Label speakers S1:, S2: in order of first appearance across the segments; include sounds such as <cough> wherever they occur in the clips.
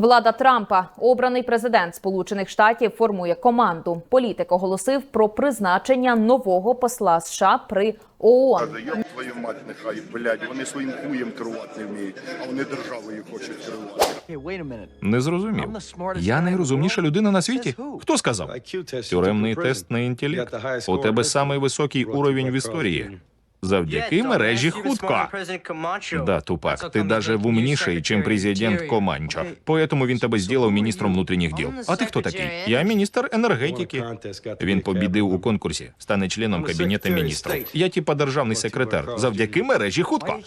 S1: Влада Трампа, обраний президент Сполучених Штатів, формує команду. Політик оголосив про призначення нового посла США при ООН.
S2: Я твою мать нехай, блядь, вони своїм хуєм керувати не вміють, а вони державою хочуть керувати.
S3: Не зрозумів. Я найрозумніша людина на світі. Хто сказав? Тюремний тест на інтелект. У тебе самий високий уровень в історії. Завдяки мережі хутко. Да, тупак, ти даже в умніший, чем президент Команчо. Поэтому він тебе зробив міністром внутрішніх діл. А ти хто такий? Я міністр енергетики. Він побідив у конкурсі, стане членом кабінету міністрів. Я типа державний секретар. Завдяки мережі хутко.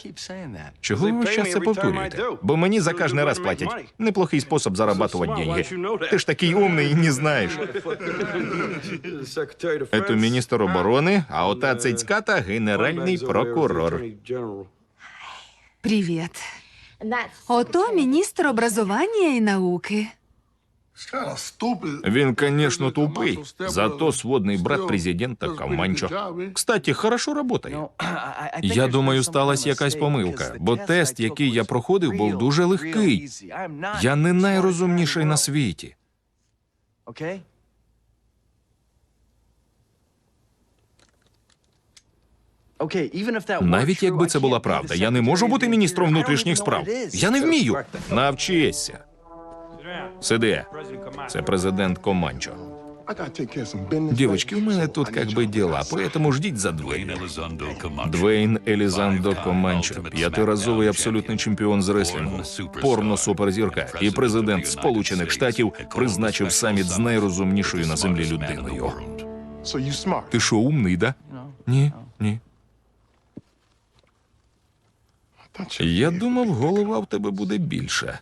S3: Чого ви зараз це повторюєте? Бо мені за кожний раз платять. Неплохий спосіб зарабатувати деньги. Ти ж такий умний і не знаєш. <laughs> Это міністр оборони, а ота цицьката генеральний прокурор.
S4: Привет. Ото міністр образування і науки.
S3: Він, конечно, тупий, зато сводний брат президента Каманчо. Кстати, хорошо работає. Я думаю, сталася якась помилка, бо тест, який я проходив, був дуже легкий. Я не найрозумніший на світі. Навіть якби це була правда, я не можу бути міністром внутрішніх справ. Я не вмію. Навчися. Сиди. Це президент Команчо. Девочки, у мене тут как бы дела, поэтому ждіть за Двейна. Двейн Елізандо Команчо, п'ятиразовий абсолютний чемпіон з реслінгу, порно-суперзірка і президент Сполучених Штатів призначив саміт з найрозумнішою на землі людиною. Ти що, умний, да? Ні, ні. Я думав, голова в тебе буде більша.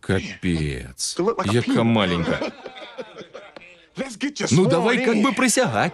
S3: Капець. Яка маленька. Ну давай как бы присягать.